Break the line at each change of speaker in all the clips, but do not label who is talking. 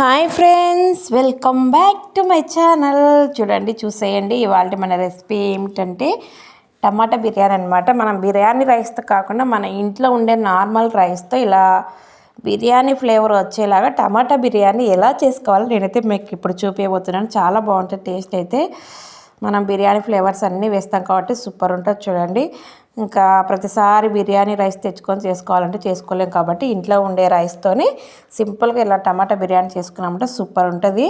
Hi friends welcome back to my channel. చూడండి చూసేయండి ఇవాళ మన రెసిపీ ఏమిటంటే టమాటా బిర్యానీ అనమాట మనం బిర్యానీ రైస్తో కాకుండా మన ఇంట్లో ఉండే నార్మల్ రైస్తో ఇలా బిర్యానీ ఫ్లేవర్ వచ్చేలాగా టమాటా బిర్యానీ ఎలా చేసుకోవాలో నేనైతే మీకు ఇప్పుడు చూపించబోతున్నాను చాలా బాగుంటుంది టేస్ట్ అయితే. మనం బిర్యానీ ఫ్లేవర్స్ అన్నీ వేస్తాం కాబట్టి సూపర్ ఉంటుంది చూడండి. ఇంకా ప్రతిసారి బిర్యానీ రైస్ తెచ్చుకొని చేసుకోవాలంటే చేసుకోలేం కాబట్టి ఇంట్లో ఉండే రైస్తోని సింపుల్గా ఇలా టమాటా బిర్యానీ చేసుకున్నామంటే సూపర్ ఉంటుంది.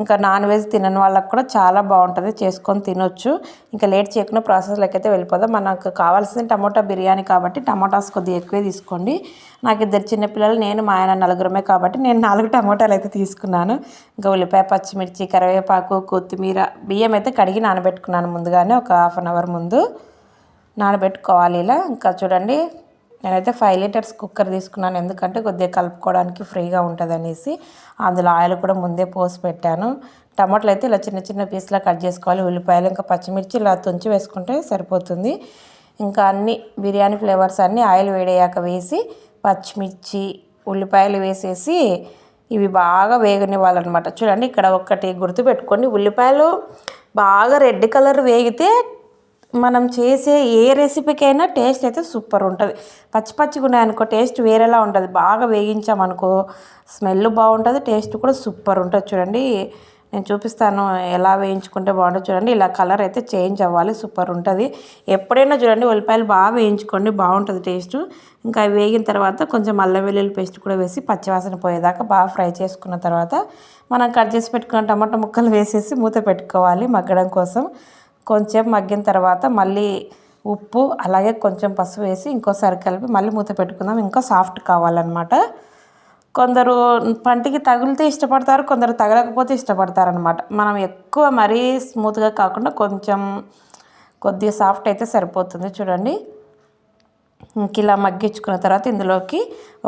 ఇంకా నాన్ వెజ్ తినని వాళ్ళకి కూడా చాలా బాగుంటుంది. చేసుకొని తినొచ్చు. ఇంకా లేట్ చేయకుండా ప్రాసెస్లోకి అయితే వెళ్ళిపోదాం. మనకు కావాల్సింది టమాటా బిర్యానీ కాబట్టి టమాటాస్ కొద్దిగా ఎక్కువే తీసుకోండి. నాకు ఇద్దరు చిన్నపిల్లలు నేను మా ఆయన నలుగురమే కాబట్టి నేను నాలుగు టమాటాలు అయితే తీసుకున్నాను. ఇంకా ఉల్లిపాయ పచ్చిమిర్చి కరివేపాకు కొత్తిమీర బియ్యం అయితే కడిగి నానబెట్టుకున్నాను ముందుగానే ఒక హాఫ్ అన్ అవర్ ముందు. నానబెట్టుకోవాలి ఇలా. ఇంకా చూడండి నేనైతే ఫైవ్ లీటర్స్ కుక్కర్ తీసుకున్నాను. ఎందుకంటే కొద్దిగా కలుపుకోవడానికి ఫ్రీగా ఉంటుంది అనేసి అందులో ఆయిల్ కూడా ముందే పోసి పెట్టాను. టమాటాలు అయితే ఇలా చిన్న చిన్న పీస్లా కట్ చేసుకోవాలి. ఉల్లిపాయలు ఇంకా పచ్చిమిర్చి ఇలా తుంచి వేసుకుంటే సరిపోతుంది. ఇంకా అన్ని బిర్యానీ ఫ్లేవర్స్ అన్నీ ఆయిల్ వేడయ్యాక వేసి పచ్చిమిర్చి ఉల్లిపాయలు వేసేసి ఇవి బాగా వేగనివ్వాలన్నమాట. చూడండి ఇక్కడ ఒక్కటి గుర్తుపెట్టుకోండి. ఉల్లిపాయలు బాగా రెడ్ కలర్ వేగితే మనం చేసే ఏ రెసిపీకైనా టేస్ట్ అయితే సూపర్ ఉంటుంది. పచ్చి పచ్చిగా ఉన్నాయనుకో టేస్ట్ వేరేలా ఉంటుంది. బాగా వేగించామనుకో స్మెల్ బాగుంటుంది టేస్ట్ కూడా సూపర్ ఉంటుంది చూడండి. నేను చూపిస్తాను ఎలా వేయించుకుంటే బాగుంటుంది చూడండి. ఇలా కలర్ అయితే చేంజ్ అవ్వాలి సూపర్ ఉంటుంది. ఎప్పుడైనా చూడండి ఉల్లిపాయలు బాగా వేయించుకోండి బాగుంటుంది టేస్ట్. ఇంకా అవి వేగిన తర్వాత కొంచెం అల్లం వెల్లుల్లి పేస్ట్ కూడా వేసి పచ్చివాసన పోయేదాకా బాగా ఫ్రై చేసుకున్న తర్వాత మనం కట్ చేసి పెట్టుకున్న టమాటా ముక్కలు వేసేసి మూత పెట్టుకోవాలి మగ్గడం కోసం. కొంచెం మగ్గిన తర్వాత మళ్ళీ ఉప్పు అలాగే కొంచెం పసుపు వేసి ఇంకోసారి కలిపి మళ్ళీ మూత పెట్టుకుందాం. ఇంకా సాఫ్ట్ కావాలన్నమాట. కొందరు పంటికి తగిలితే ఇష్టపడతారు కొందరు తగలకపోతే ఇష్టపడతారనమాట మనం ఎక్కువ మరీ స్మూత్గా కాకుండా కొంచెం కొద్దిగా సాఫ్ట్ అయితే సరిపోతుంది. చూడండి. ఇలా మగ్గించుకున్న తర్వాత ఇందులోకి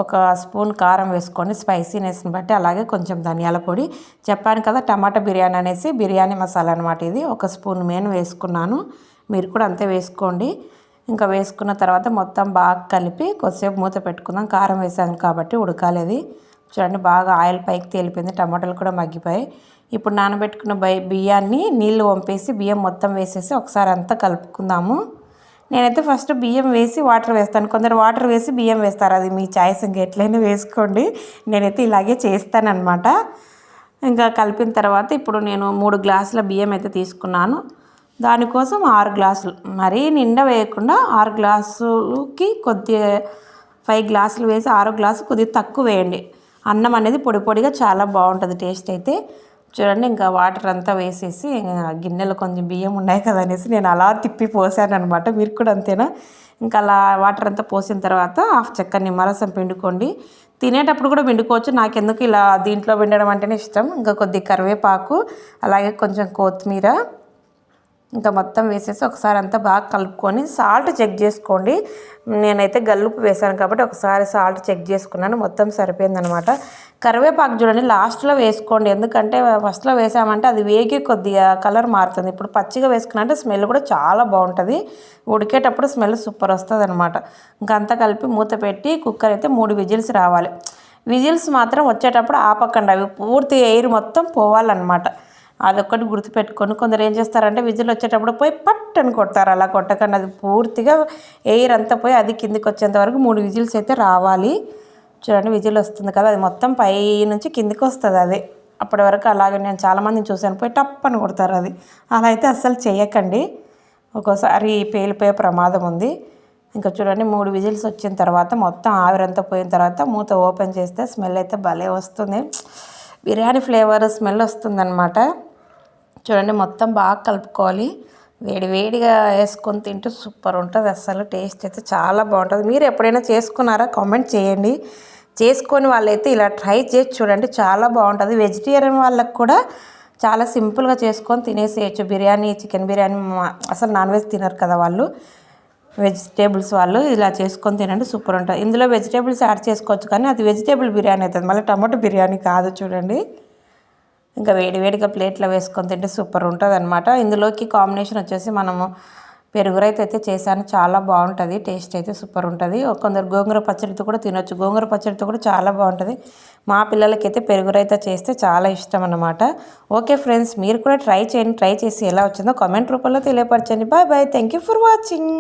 ఒక స్పూన్ కారం వేసుకోండి స్పైసీనెస్ని బట్టి అలాగే కొంచెం ధనియాల పొడి. చెప్పాను కదా టమాటా బిర్యానీ అనేసి బిర్యానీ మసాలా అనమాట ఇది. ఒక స్పూన్ నేను వేసుకున్నాను. మీరు కూడా అంతే వేసుకోండి. ఇంకా వేసుకున్న తర్వాత మొత్తం బాగా కలిపి కొద్దిసేపు మూత పెట్టుకుందాం. కారం వేసాను కాబట్టి ఉడకాలేది. చూడండి బాగా ఆయిల్ పైకి తేలిపోయింది. టమాటాలు కూడా మగ్గిపోయి ఇప్పుడు నానబెట్టుకున్న బై బియ్యాన్ని నీళ్ళు వంపేసి బియ్యం మొత్తం వేసేసి ఒకసారి అంతా కలుపుకుందాము. నేనైతే ఫస్ట్ బియ్యం వేసి వాటర్ వేస్తాను. కొందరు వాటర్ వేసి బియ్యం వేస్తారు. అది మీ చాయిస్ ఇంకా ఎట్లయినా వేసుకోండి. నేనైతే ఇలాగే చేస్తానన్నమాట. ఇంకా కలిపిన తర్వాత ఇప్పుడు నేను మూడు గ్లాసుల బియ్యం అయితే తీసుకున్నాను. దానికోసం ఆరు గ్లాసులు. మరీ నిండా వేయకుండా ఆరు గ్లాసులకి కొద్ది ఫైవ్ గ్లాసులు వేసి ఆరు గ్లాసు కొద్దిగా తక్కువ వేయండి. అన్నం అనేది పొడి పొడిగా చాలా బాగుంటుంది టేస్ట్ అయితే. చూడండి ఇంకా వాటర్ అంతా వేసేసి గిన్నెలో కొంచెం బియ్యం ఉన్నాయి కదా అనేసి నేను అలా తిప్పి పోసాను అనమాట మీరు కూడా అంతేనా? ఇంకా అలా వాటర్ అంతా పోసిన తర్వాత హాఫ్ చెక్క నిమ్మరసం పిండుకోండి. తినేటప్పుడు కూడా పిండుకోవచ్చు. నాకెందుకు ఇలా దీంట్లో పిండడం అంటేనే ఇష్టం. ఇంకా కొద్ది కరివేపాకు అలాగే కొంచెం కొత్తిమీర ఇంకా మొత్తం వేసేసి ఒకసారి అంతా బాగా కలుపుకొని సాల్ట్ చెక్ చేసుకోండి. నేనైతే గల్లుపు వేసాను కాబట్టి ఒకసారి సాల్ట్ చెక్ చేసుకున్నాను. మొత్తం సరిపోయిందనమాట కరివేపాకు చూడండి లాస్ట్లో వేసుకోండి. ఎందుకంటే ఫస్ట్లో వేసామంటే అది వేగి కొద్దిగా కలర్ మారుతుంది. ఇప్పుడు పచ్చిగా వేసుకున్నంటే స్మెల్ కూడా చాలా బాగుంటుంది. ఉడికేటప్పుడు స్మెల్ సూపర్ వస్తుంది అనమాట ఇంకంతా కలిపి మూత పెట్టి కుక్కర్ అయితే మూడు విజిల్స్ రావాలి. విజిల్స్ మాత్రం వచ్చేటప్పుడు ఆపకండి అవి పూర్తి ఎయిర్ మొత్తం పోవాలన్నమాట. అదొక్కటి గుర్తుపెట్టుకొని కొందరు ఏం చేస్తారంటే విజిల్ వచ్చేటప్పుడు పోయి పట్ అని కొడతారు. అలా కొట్టకండి అది పూర్తిగా ఎయిర్ అంతా పోయి అది కిందికి వచ్చేంత వరకు మూడు విజిల్స్ అయితే రావాలి. చూడండి విజిల్ వస్తుంది కదా అది మొత్తం పై నుంచి కిందికి వస్తుంది అది. అప్పటి వరకు అలాగే నేను చాలామందిని చూశాను పోయి టప్ అని కొడతారు అది. అలా అయితే అస్సలు చేయకండి. ఒక్కోసారి పేలిపోయే ప్రమాదం ఉంది. ఇంకా చూడండి మూడు విజిల్స్ వచ్చిన తర్వాత మొత్తం ఆవిరంతా పోయిన తర్వాత మూత ఓపెన్ చేస్తే స్మెల్ అయితే భలే వస్తుంది. బిర్యానీ ఫ్లేవర్ స్మెల్ వస్తుందన్నమాట. చూడండి మొత్తం బాగా కలుపుకోవాలి. వేడి వేడిగా వేసుకొని తింటే సూపర్ ఉంటుంది. అసలు టేస్ట్ అయితే చాలా బాగుంటుంది. మీరు ఎప్పుడైనా చేసుకున్నారా? కామెంట్ చేయండి. చేసుకొని వాళ్ళైతే ఇలా ట్రై చేసి చూడండి చాలా బాగుంటుంది. వెజిటేరియన్ వాళ్ళకు కూడా చాలా సింపుల్గా చేసుకొని తినేసేయచ్చు. బిర్యానీ చికెన్ బిర్యానీ అసలు నాన్ వెజ్ తినరు కదా వాళ్ళు. వెజిటేబుల్స్ వాళ్ళు ఇలా చేసుకొని తినండి సూపర్ ఉంటుంది. ఇందులో వెజిటేబుల్స్ యాడ్ చేసుకోవచ్చు కానీ అది వెజిటేబుల్ బిర్యానీ అవుతుంది. మళ్ళీ టమాటో బిర్యానీ కాదు చూడండి. ఇంకా వేడివేడిగా ప్లేట్లో వేసుకొని తింటే సూపర్ ఉంటుంది అనమాట ఇందులోకి కాంబినేషన్ వచ్చేసి మనము పెరుగు రైతా అయితే చేశాను. చాలా బాగుంటుంది. టేస్ట్ అయితే సూపర్ ఉంటుంది. కొందరు గోంగూర పచ్చడితో కూడా తినొచ్చు. గోంగూర పచ్చడితో కూడా చాలా బాగుంటుంది. మా పిల్లలకైతే పెరుగు రైత చేస్తే చాలా ఇష్టం అన్నమాట. ఓకే ఫ్రెండ్స్ మీరు కూడా ట్రై చేయండి. ట్రై చేసి ఎలా వచ్చిందో కామెంట్ రూపంలో తెలియపరచండి. Bye bye. Thank you for watching.